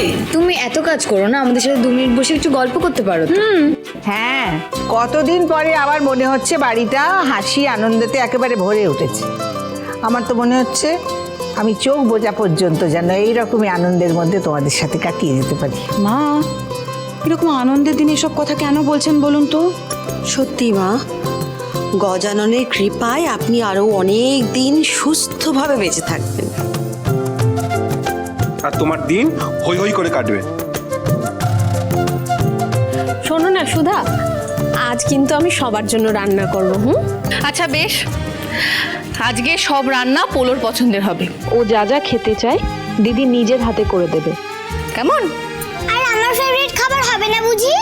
করছি তুমি এত কাজ করো না আমাদের সাথে দু মিনিট বসে একটু গল্প করতে পারো? হ্যাঁ কতদিন পরে আবার মনে হচ্ছে বাড়িটা হাসি আনন্দতে একেবারে ভরে উঠেছে। আমার তো মনে হচ্ছে আমি চোখ বোঝা পর্যন্ত যেন এইরকমই আনন্দের মধ্যে তোমাদের সাথে কাটিয়ে যেতে পারি। মা এরকম আনন্দের দিনে এসব কথা কেন বলছেন বলুন তো? সত্যি মা গজাননের কৃপায় আপনি আরও অনেক দিন সুস্থভাবে বেঁচে থাকবেন। আর তোমার দিন হই হই করে কাটবে। শোনো না সুধা আজ কিন্তু আমি সবার জন্য রান্না করব হুম? আচ্ছা বেশ। আজকে সব রান্না পোলোর পছন্দের হবে। ও যা যা খেতে চায় দিদি নিজের হাতে করে দেবে। কেমন? আর আমার ফেভারিট খাবার হবে না বুঝি?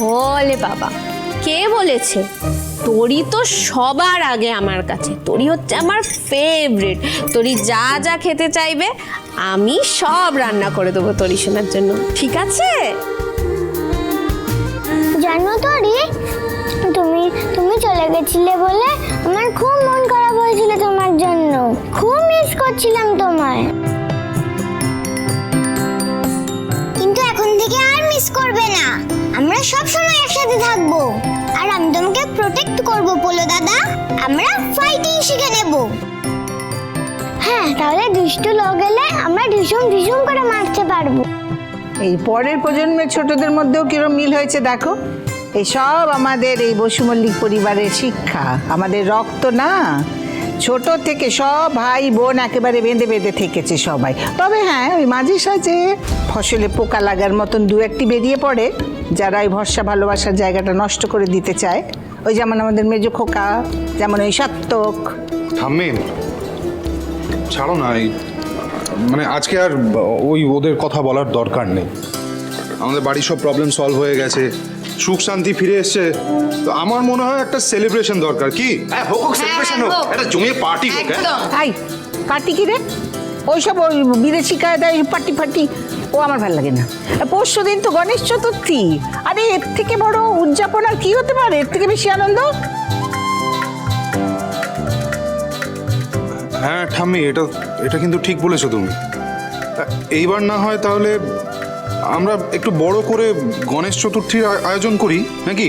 ওলে বাবা। কে বলেছে? তোরই তো সবার আগে আমার কাছে। তোরই হচ্ছে আমার ফেভারিট তোরই যা যা খেতে চাইবে, আমি সব রান্না করে দেবো তোরই শোনার জন্য। ঠিক আছে? জানো তো রি তুমি তুমি চলে গেছিলে বলে আমার খুব মন খারাপ হয়েছিল তোমার জন্য। খুব মিস করছিলাম তোমায়। করব পোলো দাদা। আমরা ফাইটিং শিখে নেব। হ্যাঁ তাহলে দুষ্টু লোক এলে আমরা ঢিসুম ঢিসুম করে মারতে পারব। এই পরের প্রজন্মের ছোটদের মধ্যেও কিরম মিল হয়েছে দেখো। এই সব আমাদের এই বসুমল্লিক পরিবারের শিক্ষা। আমাদের রক্ত না। ছোট থেকে সব ভাই বোন একেবারে বেঁধে বেঁধে থেকেছে সবাই। তবে হ্যাঁ ওই মাঝে সাঝে ফসলে পোকা লাগার মতন দু একটি বেরিয়ে পড়ে, যারা ওই ভরসা ভালোবাসার জায়গাটা নষ্ট করে দিতে চায়। ওই যেমন আমাদের মেজো খোকা যেমন ওই সাত্তক। থামবে ছাড়ো না এই মানে আজকে আর ওই ওদের কথা বলার দরকার নেই। আমাদের বাড়ির সব প্রবলেম সলভ হয়ে গেছে সুখ শান্তি ফিরে এসছে। তো আমার মনে হয় একটা সেলিব্রেশন দরকার কি? হ্যাঁ হোক হোক সেলিব্রেশন হোক একটা জমিয়ে পার্টি হোক হ্যাঁ। একদম। পার্টি কি রে? ওইসব ওই বিদেশি কায়দায় পার্টি ফার্টি ও আমার ভালো লাগে না। পরশু দিন তো গণেশ চতুর্থী। আরে, এর থেকে বড় উদযাপন আর কি হতে পারে? এর থেকে বেশি আনন্দ? হ্যাঁ ঠাম্মি, এটা এটা কিন্তু ঠিক বলেছ তুমি। এইবার না হয় তাহলে আমরা একটু বড় করে গণেশ চতুর্থীর আয়োজন করি, নাকি?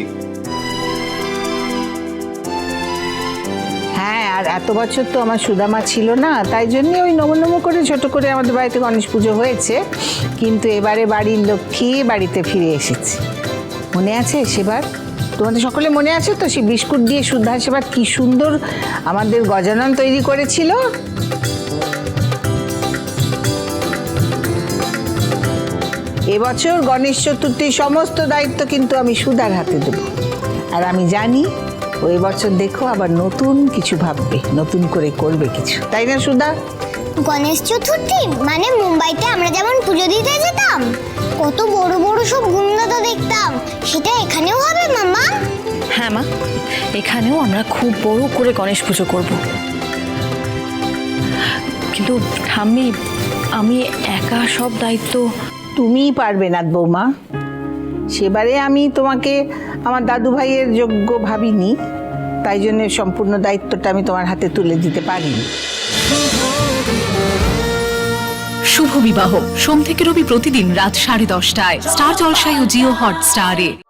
এত বছর তো আমার সুদামা ছিল না, তাই জন্যে ওই নম নম করে ছোট করে আমাদের বাড়িতে গণেশ পুজো হয়েছে। কিন্তু এবারে বাড়ির লক্ষ্মী বাড়িতে ফিরে এসেছে। মনে আছে সেবার? তোমাদের সকলে মনে আছে তো সেই বিস্কুট দিয়ে সুদ্ধা সেবার কি সুন্দর আমাদের গজানন তৈরি করেছিল? এবছর গণেশ চতুর্থীর সমস্ত দায়িত্ব কিন্তু আমি সুধার হাতে দেব। আর আমি জানি ওই বছর দেখো আবার নতুন কিছু ভাববে নতুন করে করবে কিছু। তাই না সুধা? গণেশ চতুর্থী? মানে মুম্বাইতে আমরা যেমন পুজো দিতে যেতাম কত বড় বড় সব গুণদাতা দেখতাম। সেটা এখানেও হবে মামা হ্যাঁ মা। এখানেও আমরা খুব বড় করে গণেশ পুজো করব। কিন্তু ঠাম্মি আমি একা সব দায়িত্ব তুমিই পারবে না বৌমা। সেবারে আমি তোমাকে আমার দাদু ভাইয়ের যোগ্য ভাবিনি, তাই জন্য সম্পূর্ণ দায়িত্বটা আমি তোমার হাতে তুলে দিতে পারিনি। শুভ বিবাহ। সোম থেকে রবি প্রতিদিন রাত সাড়ে দশটায়। স্টার জলসায় ও জিও হটস্টারে।